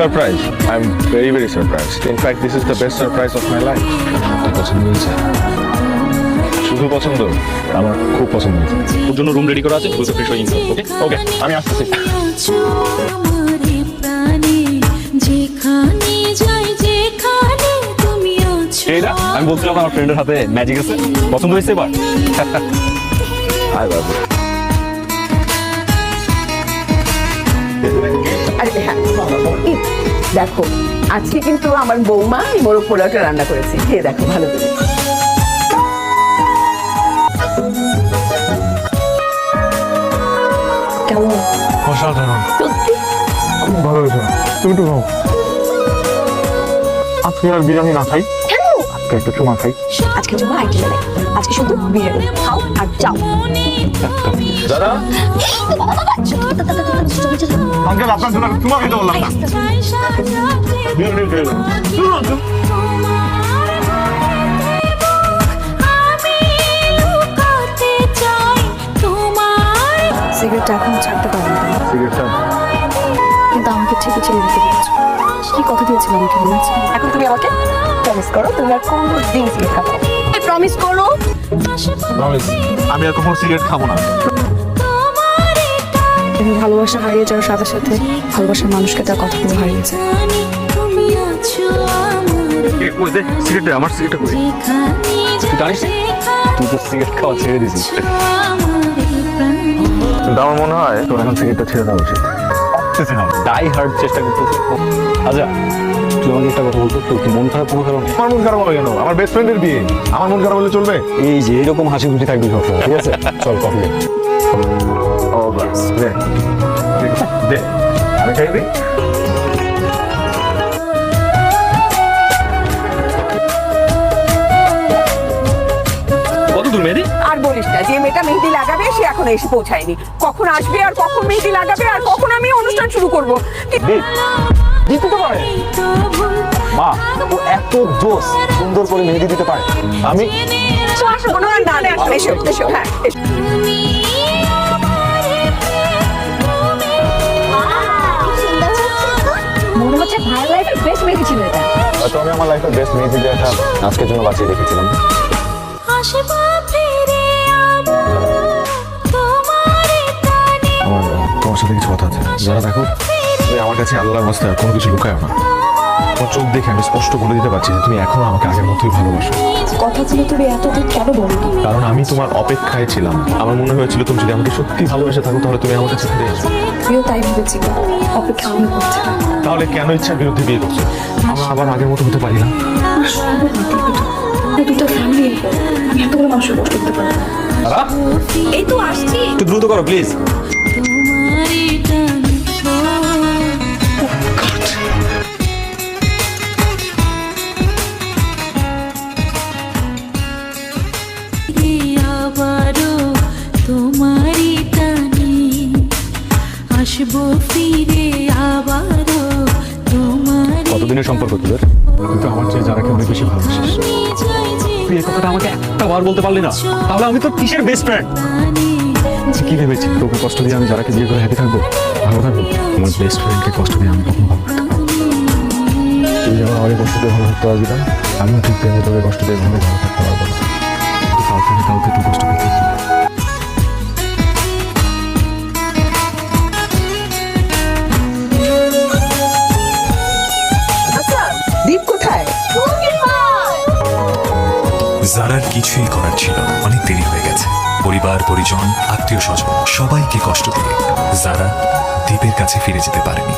Surprise শুধু surprise I am very very surprise in fact this is the best surprise of my life পছন্দ হয়েছে। শুধু পছন্দ? আমার খুব পছন্দ হয়েছে। তোর জন্য রুম রেডি করা আছে তুই ফ্রেশ হয়ে ওকে ওকে আমি আসতেছি। আমি বলছিলাম আমার ফ্রেন্ডের হাতে ম্যাজিক আছে। পছন্দ হয়েছে এবার? আয় বাবু এই, দেখো আজকে কিন্তু আমার বৌমা মোরগ পোলাওটা রান্না করেছে। খেয়ে দেখো ভালো করে। কেমন? অসাধারণ। সত্যি? খুব ভালো হয়েছে। তুমি একটু খাও। আজকে আর বিরিয়ানি না খাই। আজকে একটু চুমা খাই। আজকে জন্য আইটেম নেই আজকে শুধু বিরিয়ানি। খাও আর যাও। দাদা? আঙ্কেল আপনার জন্য চুমা খেতে বললাম এখন ছাড়তে পারব না। কিন্তু আমাকে ঠিকই ছেড়ে দিতে বলেছ। কি কথা দিয়েছিল আমাকে মনে আছে? এখন তুমি আমাকে প্রমিস করো তুমি আর কোনো দিন সিগারেট খাব প্রমিস করো। আমি আর কখনো সিগারেট খাব না। তুমি ভালোবাসা হারিয়ে যাওয়ার সাথে সাথে ভালোবাসার মানুষকে তার কথাগুলো হারিয়েছে। জানি তুমি আছো আমার সিগারেট কই? জানিস? তুই তো সিগারেট খাওয়া ছেড়ে দিছিস কিন্তু আমার মনে হয় তোর এখন সিগারেটটা ছেড়ে দেওয়া উচিত। ডাই হার্ড চেষ্টা করতেছিস আচ্ছা তুই আমাকে একটা কথা বলতো তোর কি মন খারাপ কোনো কারণ? আমার মন খারাপ হবে কেন? আমার বেস্ট ফ্রেন্ডের বিয়ে। আমার মন খারাপ হলে চলবে? এই যে এরকম হাসি খুশি থাকবি সবসময় ঠিক আছে? চল কফি ও বাস দে দে আমি খাই বলিস না যে মেয়েটা মেহেদি লাগাবে সে এখন এসে পৌঁছায়নি। কখন আসবে আর কখন মেহেদি লাগাবে আর কখন আমি অনুষ্ঠান শুরু করব? দিতে তো পারে। মা ও এত জোস সুন্দর করে মেহেদি দিতে পারে। আমি না না এসো এসো হ্যাঁ এসো। মনে হচ্ছে ভাইয়ের লাইফের বেস্ট মেয়ে ছিল এটা। হয়তো আমি আমার লাইফের বেস্ট মেহেদি দেওয়াটা আজকের জন্য বাঁচিয়ে রেখেছিলাম। আসব সাথে কিছু কথা আছে। যারা দেখো তুমি আমার কাছে আল্লাহর রাস্তায় কোনো কিছু লুকায় না। তোমার চোখ দেখে আমি স্পষ্ট বলে দিতে পারছি যে তুমি এখনও আমাকে আগের মতোই ভালোবাসো। কথাগুলো তুমি এতদিন কেন বলনি কারণ আমি তোমার অপেক্ষায় ছিলাম। আমার মনে হয়েছিল তুমি যদি আমাকে সত্যি ভালোবেসে থাকো তাহলে তুমি আমার কাছে ফিরে এসো তুইও তাই ভেবেছিল অপেক্ষা আমি করছি তাহলে কেন ইচ্ছার বিরুদ্ধে বিয়ে করছ? আমরা আবার আগের মতো হতে পারি না। দুটো ফ্যামিলি আমি এতগুলো মানুষের কষ্ট করতে পারি। এই তো আসছি। একটু দ্রুত করো প্লিজ আসব ফিরে আবারও তোমারই কতদিনের সম্পর্ক তোদের? কিন্তু আমার চেয়ে যারা অনেক বেশি ভালোবাসিস। তুই এই কথাটা আমাকে একটা বার বলতে পারলি না। তাহলে আমি তো কিসের বেস্ট ফ্রেন্ড টানে কি ভেবেছি তোকে কষ্ট দিয়ে আমি যারাকে বিয়ে করে হ্যাপি থাকব ভালো থাকব? আমার বেস্ট ফ্রেন্ডকে কষ্ট দিয়ে আমি কখনো ভালো থাকব তুই যেমন আমাকে কষ্ট দিয়ে ভালো থাকতে পারবি না আমিও ঠিক তেমনি তোকে কষ্ট দিয়ে ভালো ভালো থাকতে পারব না। কাউকে কাউকে তুই কষ্ট জারার কিছুই করার ছিল অনেক দেরি হয়ে গেছে। পরিবার, পরিজন আত্মীয় স্বজন সবাইকে কষ্ট দিয়ে জারা দ্বীপের কাছে ফিরে যেতে পারেনি।